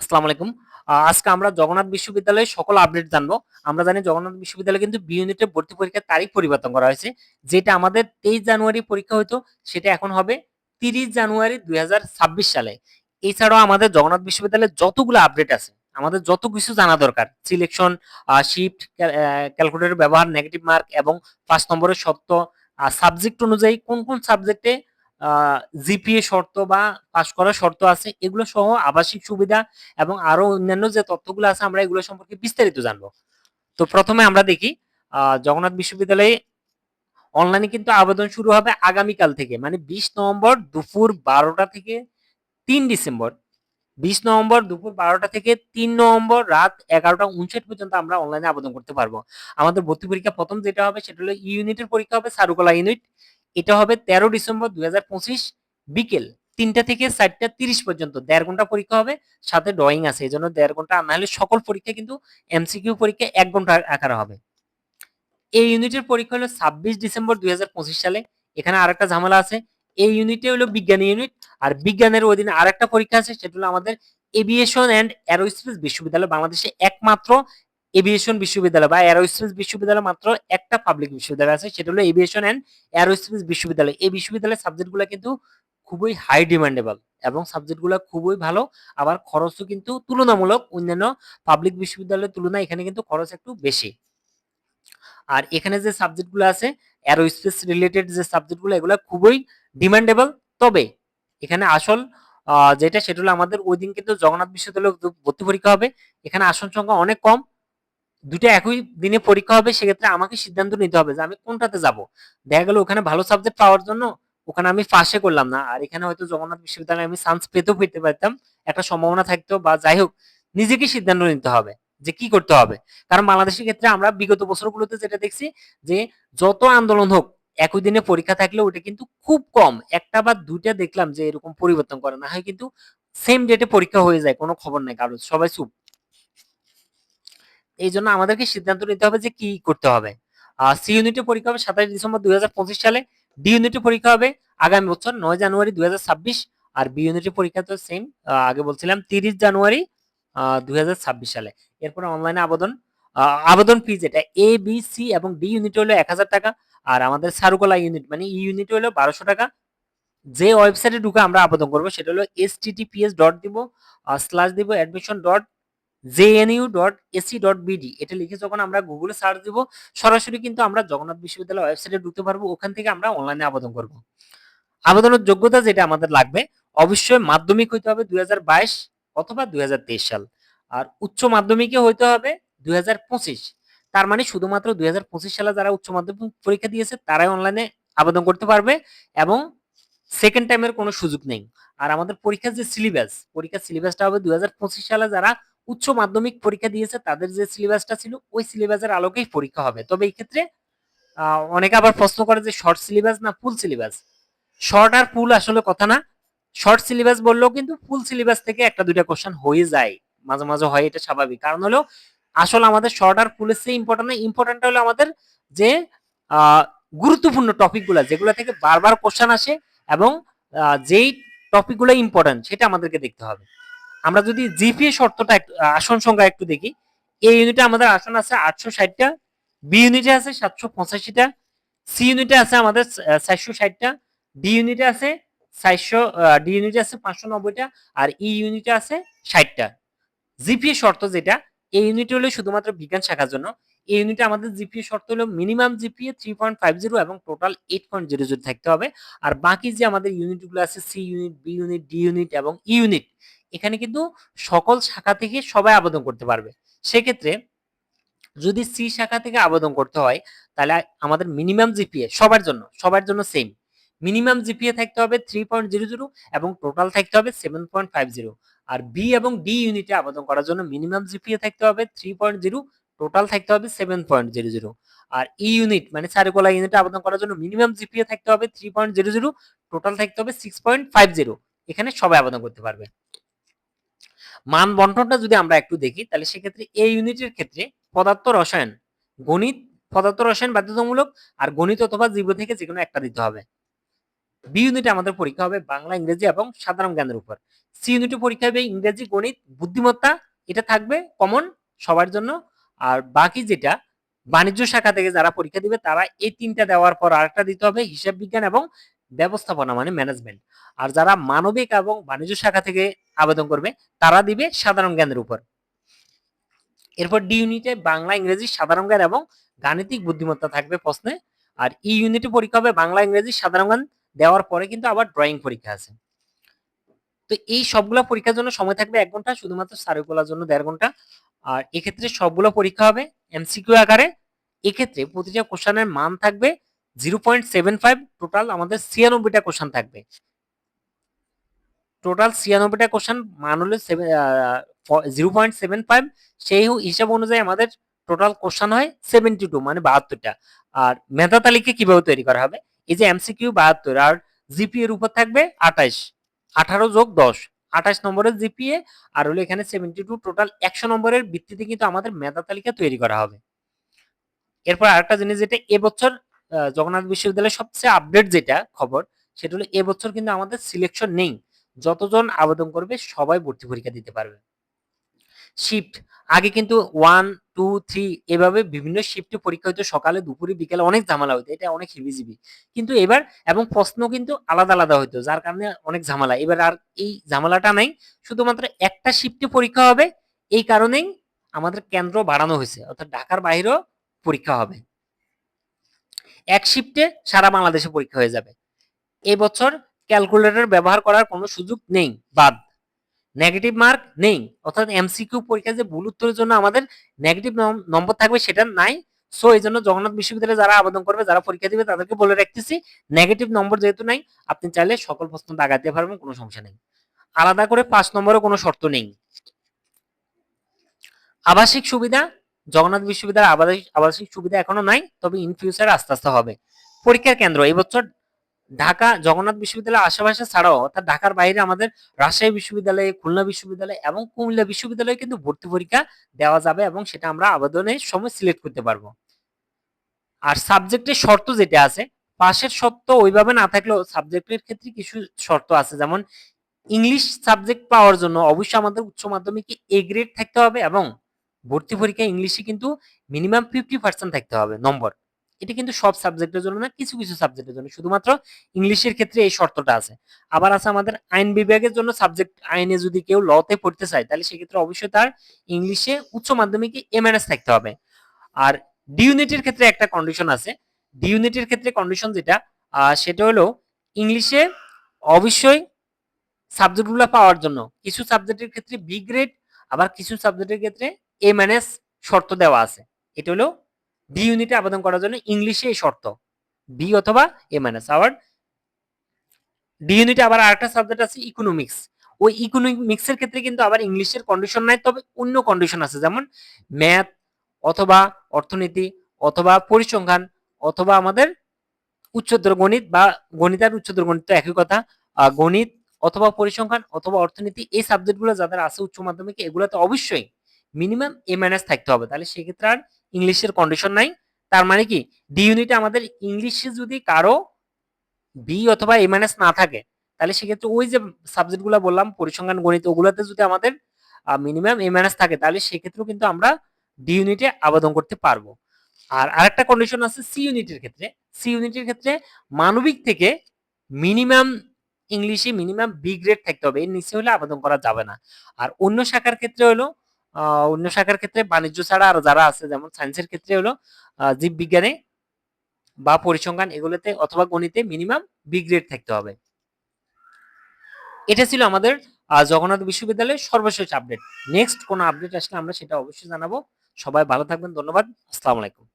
আসসালামু আলাইকুম। আজকে আমরা জগন্নাথ বিশ্ববিদ্যালয়ের সকল আপডেট জানব। আমরা জানি জগন্নাথ বিশ্ববিদ্যালয়ে কিন্তু বি ইউনিটের ভর্তি পরীক্ষার তারিখ পরিবর্তন করা হয়েছে। যেটা আমাদের ২৩ জানুয়ারি পরীক্ষা হইতো, সেটা এখন হবে ৩০ জানুয়ারি ২০২৬ সালে। এছাড়াও আমাদের জগন্নাথ বিশ্ববিদ্যালয়ের যতগুলো আপডেট আছে, আমাদের যত কিছু জানা দরকার, সিলেকশন, শিফট, ক্যা ক্যালকুলেটর ব্যবহার, নেগেটিভ মার্ক এবং পাঁচ নম্বরের সত্য সাবজেক্ট অনুযায়ী কোন, কোন সাবজেক্টে জিপিএ শর্ত বা পাস করার শর্ত আছে, এগুলো সহ আবাসিক সুবিধা এবং আরও অন্যান্য যে তথ্যগুলো আছে আমরা এগুলো সম্পর্কে বিস্তারিত জানব। তো প্রথমে আমরা দেখি জগন্নাথ বিশ্ববিদ্যালয়ে অনলাইনে কিন্তু আবেদন শুরু হবে আগামীকাল থেকে। মানে ২০ নভেম্বর দুপুর ১২টা থেকে ৩ ডিসেম্বর ২০ নভেম্বর দুপুর ১২টা থেকে ৩ নভেম্বর রাত ১১টা ৫৯ পর্যন্ত আমরা অনলাইনে আবেদন করতে পারব। আমাদের ভর্তি পরীক্ষা প্রথম যেটা হবে সেটা হলো ইউনিটের পরীক্ষা হবে সারুকলা ইউনিট। এটা হবে ১৩ ডিসেম্বর ২০২৫ বিকেল ৩টা থেকে ৪টা ৩০ পর্যন্ত ১.৫ ঘণ্টা পরীক্ষা হবে। সাথে ড্রয়িং আছে। এজন্য ১.৫ ঘণ্টা, না হলে সকল পরীক্ষা কিন্তু এমসিকিউ পরীক্ষা ১ ঘণ্টা আকারে হবে। এই ইউনিটের পরীক্ষা হলো ২৬ ডিসেম্বর ২০২৫ সালে। এখানে আরেকটা ঝামেলা আছে। এই ইউনিটে হলো বিজ্ঞানী ইউনিট। আর বিজ্ঞানের অধীনে আর একটা পরীক্ষা আছে, সেটা হলো আমাদের এভিয়েশন অ্যান্ড অ্যারোস্পেস বিশ্ববিদ্যালয়। বাংলাদেশে একমাত্র এভিয়েশন বিশ্ববিদ্যালয় বা অ্যারোস্পেস বিশ্ববিদ্যালয় মাত্র একটা পাবলিক বিশ্ববিদ্যালয় আছে। সেটা হলো এভিয়েশন অ্যান্ড অ্যারোস্পেস বিশ্ববিদ্যালয়। এই বিশ্ববিদ্যালয়ের সাবজেক্টগুলো কিন্তু খুবই হাই ডিমান্ডেবল এবং সাবজেক্টগুলা খুবই ভালো। আবার খরচও কিন্তু তুলনামূলক অন্যান্য পাবলিক বিশ্ববিদ্যালয়ের তুলনায় এখানে কিন্তু খরচ একটু বেশি। আর এখানে যে সাবজেক্টগুলো আছে অ্যারোস্পেস রিলেটেড যে সাবজেক্টগুলো এগুলো খুবই ডিমান্ডেবল। তবে এখানে আসল যেটা, সেটা হলো আমাদের ঐদিন কিন্তু জগন্নাথ বিশ্ববিদ্যালয়ে ভর্তি পরীক্ষা হবে। এখানে আসন সংখ্যা অনেক কম। ২ টা একই দিনে পরীক্ষা হবে। সেক্ষেত্রে আমাকে সিদ্ধান্ত নিতে হবে যে আমি কোনটাতে যাব। দেখা গেল ওখানে ভালো সাবজেক্ট পাওয়ার জন্য ওখানে আমি ফাঁসে করলাম না। আর এখানে হয়তো জগন্নাথ বিশ্ববিদ্যালয়ে আমি চান্স পেতেও পেতে পারতাম। একটা সম্ভাবনা থাকতো বা যাই হোক, নিজেকে সিদ্ধান্ত নিতে হবে যে কি করতে হবে। কারণ বাংলাদেশের ক্ষেত্রে আমরা বিগত বছরগুলোতে যেটা দেখছি যে যত আন্দোলন হোক, একই দিনে পরীক্ষা থাকলে ওটা কিন্তু খুব কম। একটা বা দুইটা দেখলাম যে এরকম পরিবর্তন করে। না হয় কিন্তু সেম ডেটে পরীক্ষা হয়ে যায়। কোনো খবর নাই কারও। সবাই চুপ। এইজন্য আমাদেরকে সিদ্ধান্ত নিতে হবে যে কি করতে হবে। সি ইউনিটের পরীক্ষা হবে ২৭ ডিসেম্বর ২০২৫ সালে। ডি ইউনিটের পরীক্ষা হবে আগামী বছর নয় জানুয়ারি ২০২৬ আর বি ইউনিটের পরীক্ষা তো সেম আগে বলছিলাম ৩০ জানুয়ারি ২০২৬ সালে। এরপরে অনলাইনে আবেদন আবেদন ফি যেটা এ, বি, সি এবং ডি ইউনিট হলো ৳১,০০০ আর আমাদের চারুকলা ইউনিট মানে ই ইউনিট হলো ৳১২০০ যে ওয়েবসাইটে ঢুকে আমরা আবেদন করব সেটা হলো https ডট দিব স্ল্যাশ দিব অ্যাডমিশন ডট jnu.ac.bd এটা লিখে যখন আমরা গুগলে সার্চ দিব সরাসরি কিন্তু আমরা জগন্নাথ বিশ্ববিদ্যালয় ওয়েবসাইটে ঢুকতে পারব। ওখান থেকে আমরা অনলাইনে আবেদন করব। আবেদনের যোগ্যতা যেটা আমাদের লাগবে অবশ্যই মাধ্যমিক হইতে হবে ২০২২ অথবা ২০২৩ সাল। আর উচ্চ মাধ্যমিকে হইতে হবে ২০২৫ তার মানে শুধুমাত্র ২০২৫ সালে যারা উচ্চ মাধ্যমিক পরীক্ষা দিয়েছে তারাই অনলাইনে আবেদন করতে পারবে এবং সেকেন্ড টাইমের কোনো সুযোগ নেই। আর আমাদের পরীক্ষার যে সিলেবাস, পরীক্ষার সিলেবাসটা হবে ২০২৫ সালে যারা উচ্চ মাধ্যমিক পরীক্ষা দিয়েছে তাদের যে সিলেবাসটা ছিল ওই সিলেবাসের আলোকেই পরীক্ষা হবে। তবে এই ক্ষেত্রে অনেকে আবার প্রশ্ন করে যে শর্ট সিলেবাস না ফুল সিলেবাস। শর্ট আর ফুল আসলে কথা না। শর্ট সিলেবাস বললেও কিন্তু ফুল সিলেবাস থেকে ১ টা ২ টা কোয়েশ্চেন হয়ে যায়। মাঝে, মাঝে হয় এটা স্বাভাবিক। কারণ হলো আসলে আমাদের শর্ট আর ফুলের চেয়ে ইম্পোর্টেন্ট না। ইম্পোর্টেন্টটা হলো আমাদের যে গুরুত্বপূর্ণ টপিকগুলা যেগুলা থেকে বারবার কোয়েশ্চেন আসে এবং যেই টপিকগুলো ইম্পর্টেন্ট সেটা আমাদেরকে দেখতে হবে। আমরা যদি জিপিএ শর্তটা আসন সংখ্যা একটু দেখি। এ ইউনিটে আমাদের আসন আছে আটশো ষাটটা বি ইউনিটে আছে সাতশো পঁচাশিটা সি ইউনিটে আছে আমাদের চারশো ষাটটা ডি ইউনিটে আছে চারশো ডি ইউনিটে আছে পাঁচশো নব্বইটা আর ই ইউনিটে আছে ষাটটা জিপিএ শর্ত যেটা এই ইউনিট হলো শুধুমাত্র বিজ্ঞান শাখার জন্য। এই ইউনিটে আমাদের জিপিএ শর্ত হলো মিনিমাম জিপিএ 3.50 এবং টোটাল 8.00 থাকতে হবে। আর বাকি যে আমাদের ইউনিটগুলো আছে C unit, B unit, D unit এবং ই ইউনিট এখানে কিন্তু সকল শাখা থেকে সবাই আবেদন করতে পারবে। সেক্ষেত্রে যদি সি শাখা থেকে আবেদন করতে হয় তাহলে আমাদের মিনিমাম জিপিএ সবার জন্য, সবার জন্য সেম। মিনিমাম জিপিএ থাকতে হবে 3.00 এবং টোটাল থাকতে হবে 7.50 আর বি এবং ডি ইউনিটে আবেদন করার জন্য মিনিমাম জিপিএ থাকতে হবে 3.0 টোটাল থাকতে হবে 7.00 আর ই ইউনিট মানে চারুকলা ইউনিটে আবেদন করার জন্য মিনিমাম জিপিএ থাকতে হবে 3.00 টোটাল থাকতে হবে 6.50 এখানে সবাই আবেদন করতে পারবে। মান বন্টনটা যদি আমরা একটু দেখি তাহলে সেক্ষেত্রে এই ইউনিটের ক্ষেত্রে পদার্থ রসায়ন, গণিত, পদার্থ রসায়ন বাধ্যতামূলক আর গণিত অথবা জীব থেকে যেকোনো একটা দিতে হবে। বি ইউনিটে আমাদের পরীক্ষা হবে বাংলা ইংরেজি এবং সাধারণ জ্ঞানের উপর। সি ইউনিটে পরীক্ষা হবে ইংরেজি গণিত বুদ্ধিমত্তা এটা থাকবে কমন সবার জন্য। আর বাকি যেটা বাণিজ্য শাখা থেকে যারা পরীক্ষা দিবে তারা এই তিনটা দেওয়ার পর আরেকটা দিতে হবে হিসাব বিজ্ঞান এবং ব্যবস্থাপনা মানে ম্যানেজমেন্ট আর যারা মানবিক এবং বাণিজ্য শাখা থেকে আবেদন করবে, তারা দিবে সাধারণ জ্ঞানের উপর। এরপর ডি ইউনিটে বাংলা, ইংরেজি সাধারণ জ্ঞান এবং গাণিতিক বুদ্ধিমত্তা থাকবে প্রশ্নে। আর ই ইউনিটে পরীক্ষা হবে বাংলা, ইংরেজি সাধারণ জ্ঞান দেওয়ার পরে কিন্তু আবার ড্রয়িং পরীক্ষা আছে। তো এই সবগুলো পরীক্ষার জন্য সময় থাকবে এক ঘণ্টা, শুধুমাত্র সার্কুলার জন্য দেড় ঘণ্টা। আর এক্ষেত্রে সবগুলো পরীক্ষা হবে এমসিকিউ আকারে। এক্ষেত্রে প্রতিটা কোশ্চানের মান থাকবে zero point seven five total আমাদের ছিয়ানব্বইটা কোশ্চান থাকবে। টোটাল ছিয়ানব্বইটা কোশ্চান মান হলো জিরো পয়েন্ট সেভেন ফাইভ সেই হিসাব অনুযায়ী আমাদের টোটাল কোশ্চান হয় সেভেন্টি টু মানে বাহাত্তরটা। আর মেধা তালিকা কীভাবে তৈরি করা হবে? এই যে এমসিকিউ বাহাত্তর, আর জিপি এর উপর থাকবে আঠাইশ আঠারো যোগ দশ, আঠাশ নম্বরের জিপিএ আর হলো এখানে সেভেন্টি টু টোটাল একশো নম্বরের ভিত্তিতে কিন্তু আমাদের মেধা তালিকা তৈরি করা হবে। এরপর আরেকটা জিনিস যেটা এবছর জগন্নাথ বিশ্ববিদ্যালয়ের সবচেয়ে আপডেট যেটা খবর, সেটা হলো এবছর কিন্তু আমাদের সিলেকশন নেই। যতজন আবেদন করবে সবাই ভর্তি পরীক্ষা দিতে পারবে। শিফট আগে কিন্তু ওয়ান টু থ্রি এভাবে বিভিন্ন শিফটে পরীক্ষা হতো সকালে, দুপুরে, বিকেলে অনেক ঝামেলা হতো এটা অনেক হিবিজিবি কিন্তু এবার এবং প্রশ্ন কিন্তু আলাদা আলাদা হতো যার কারণে অনেক ঝামেলা। এবার আর এই ঝামেলাটা নাই। শুধুমাত্র একটা শিফটে পরীক্ষা হবে। এই কারণেই আমাদের কেন্দ্র বাড়ানো হয়েছে। অর্থাৎ ঢাকার বাইরেও পরীক্ষা হবে। এক শিফটে সারা বাংলাদেশে পরীক্ষা হয়ে যাবে। এবছর ক্যালকুলেটর ব্যবহার করার কোনো সুযোগ নেই, বাদ। নেগেটিভ মার্ক নেই, অর্থাৎ এমসিকিউ পরীক্ষা যে ভুল উত্তরের জন্য আমাদের নেগেটিভ নম্বর থাকবে সেটা নাই। সো এই জন্য জগন্নাথ বিশ্ববিদ্যালয়ে যারা আবেদন করবে, যারা পরীক্ষা দিবে, তাদেরকে বলে রাখতেছি নেগেটিভ নম্বর যেহেতু নাই, আপনি চাইলে সকল প্রশ্ন দাগাতে পারবেন, কোনো সমস্যা নেই। আলাদা করে পাঁচ নম্বরে কোনো শর্ত নেই। আবাসিক সুবিধা, জগন্নাথ বিশ্ববিদ্যালয়ের আবাসিক আবাসিক সুবিধা এখনও নাই, তবে ইন ফিউচার আস্তে আস্তে হবে। পরীক্ষার কেন্দ্র এই বছর ঢাকা জগন্নাথ বিশ্ববিদ্যালয়ের আশেপাশে ছাড়াও অর্থাৎ ঢাকার বাইরে আমাদের রাজশাহী বিশ্ববিদ্যালয়ে, খুলনা বিশ্ববিদ্যালয় এবং কুমিল্লা বিশ্ববিদ্যালয়ে কিন্তু ভর্তি পরীক্ষা দেওয়া যাবে এবং সেটা আমরা আবেদনের সময় সিলেক্ট করতে পারব। আর সাবজেক্টের শর্ত যেটা আছে, পাশের শর্ত ওইভাবে না থাকলেও সাবজেক্টের ক্ষেত্রে কিছু শর্ত আছে। যেমন ইংলিশ সাবজেক্ট পাওয়ার জন্য অবশ্যই আমাদের উচ্চ মাধ্যমিকে এ গ্রেড থাকতে হবে এবং ভর্তি পরীক্ষা ইংলিশে কিন্তু মিনিমাম ফিফটি পার্সেন্ট থাকতে হবে, নম্বর। এটা কিন্তু সব সাবজেক্টের জন্য না, কিছু কিছু সাবজেক্টের জন্য। শুধুমাত্র ইংলিশের ক্ষেত্রে এই শর্তটা আছে। আবার আছে আমাদের আইন বিভাগের জন্য সাবজেক্ট আইনে যদি কেউ লতে পড়তে চায়, তাহলে সেক্ষেত্রে অবশ্যই তার ইংলিশে উচ্চ মাধ্যমিকে এমএনএস থাকতে হবে। আর ডি ইউনিটের ক্ষেত্রে একটা কন্ডিশন আছে। ডি ইউনিটের ক্ষেত্রে কন্ডিশন যেটা সেটা হলো ইংলিশে অবশ্যই সাবজেক্টগুলো পাওয়ার জন্য কিছু সাবজেক্টের ক্ষেত্রে বি গ্রেড আবার কিছু সাবজেক্টের ক্ষেত্রে এমএনএস শর্ত দেওয়া আছে। এটা হলো ডি ইউনিটে আবেদন করার জন্য ইংলিশে এই শর্ত। বি অথবা এমএনএস আবার ডি ইউনিটে আবার আরেকটা সাবজেক্ট আছে ইকোনমিক্স ওই ইকোনমিক্সের ক্ষেত্রে কিন্তু আবার ইংলিশের কন্ডিশন নাই, তবে অন্য কন্ডিশন আছে, যেমন ম্যাথ অথবা অর্থনীতি অথবা পরিসংখ্যান অথবা আমাদের উচ্চতর গণিত বা গণিত আর উচ্চতর গণিত একই কথা। গণিত অথবা পরিসংখ্যান অথবা অর্থনীতি এই সাবজেক্টগুলো যাদের আছে উচ্চ মাধ্যমিকে, এগুলোতে অবশ্যই মিনিমাম এ মাইনাস থাকতে হবে। তাহলে সেক্ষেত্রে আর ইংলিশের কন্ডিশন নাই। তার মানে কি? ডি ইউনিটে আমাদের ইংলিশে যদি কারও বি অথবা এ মাইনাস না থাকে, তাহলে সেক্ষেত্রে ওই যে সাবজেক্টগুলো বললাম, পরিসংখ্যান, গণিত, ওগুলোতে যদি আমাদের মিনিমাম এ মাইনাস থাকে, তাহলে সেক্ষেত্রেও কিন্তু আমরা ডি ইউনিটে আবেদন করতে পারব। আর আরেকটা কন্ডিশন আছে সি ইউনিটের ক্ষেত্রে। সি ইউনিটের ক্ষেত্রে মানবিক থেকে মিনিমাম ইংলিশে মিনিমাম বি গ্রেড থাকতে হবে। এর নিচে হলে আবেদন করা যাবে না। আর অন্য শাখার ক্ষেত্রে হলো অন্য শাখার ক্ষেত্রে বাণিজ্য ছাড়া আর যারা আছে, যেমন সায়েন্সের ক্ষেত্রে হলো জীববিজ্ঞানে বা পরিসংখ্যান এগুলোতে অথবা গণিতে মিনিমাম বি গ্রেড থাকতে হবে। এটা ছিল আমাদের জগন্নাথ বিশ্ববিদ্যালয়ের সর্বশেষ আপডেট নেক্সট কোনো আপডেট আসলে আমরা সেটা অবশ্যই জানাব। সবাই ভালো থাকবেন, ধন্যবাদ, আসসালামু আলাইকুম।